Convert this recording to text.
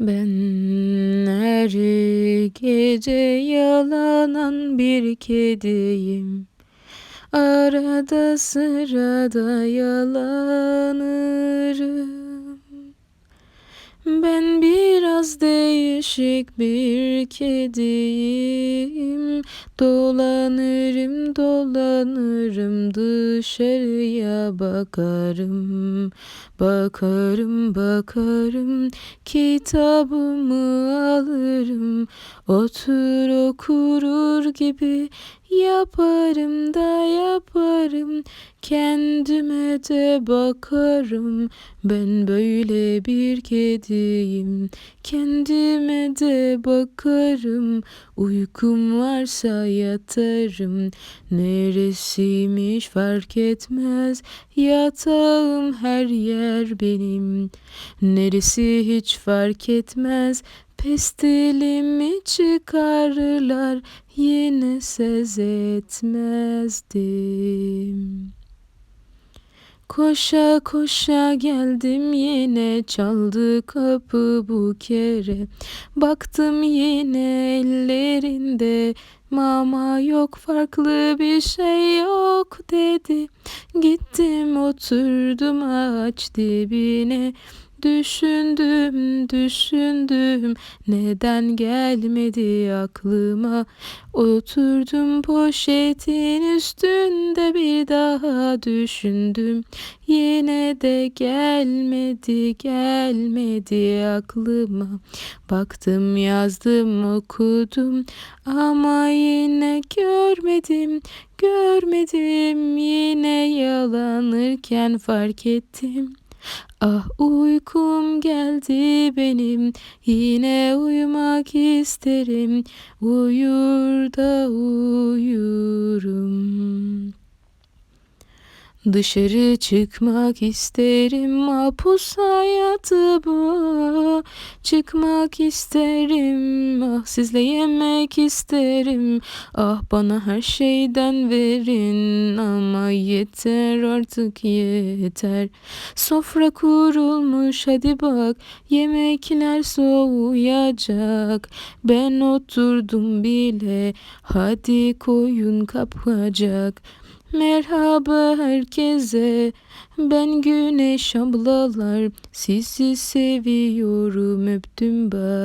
Ben her gece yalanan bir kediyim. Arada sırada yalanırım. Ben biraz değişik bir kediyim. Dolanırım dolanırım dışarıya bakarım. Bakarım bakarım kitabımı alırım. Otur okurur gibi yaparım da yaparım. Kendime de bakarım. Ben böyle bir kediyim. Kendime de bakarım. Uykum varsa yatarım. Neresiymiş fark etmez. Yatağım her yer benim. Neresi hiç fark etmez. Pestilimi çıkarırlar. Yine ses etmezdim. Koşa koşa geldim yine çaldı kapı bu kere Baktım yine ellerinde mama yok farklı bir şey yok dedi. Gittim oturdum ağaç dibine Düşündüm, düşündüm, neden gelmedi aklıma? Oturdum poşetin üstünde bir daha düşündüm. Yine de gelmedi, gelmedi aklıma. Baktım, yazdım, okudum ama yine görmedim, görmedim. Yine yalanırken fark ettim. Ah uykum geldi benim yine uyumak isterim uyur da uyurum. Dışarı çıkmak isterim mahpus hayatıma Çıkmak isterim ah sizle yemek isterim. Ah bana her şeyden verin ama yeter artık yeter. Sofra kurulmuş hadi bak yemekler soğuyacak. Ben oturdum bile hadi koyun kapacak Merhaba herkese. Ben Güneş ablalar. Sizi seviyorum. Öptüm bak.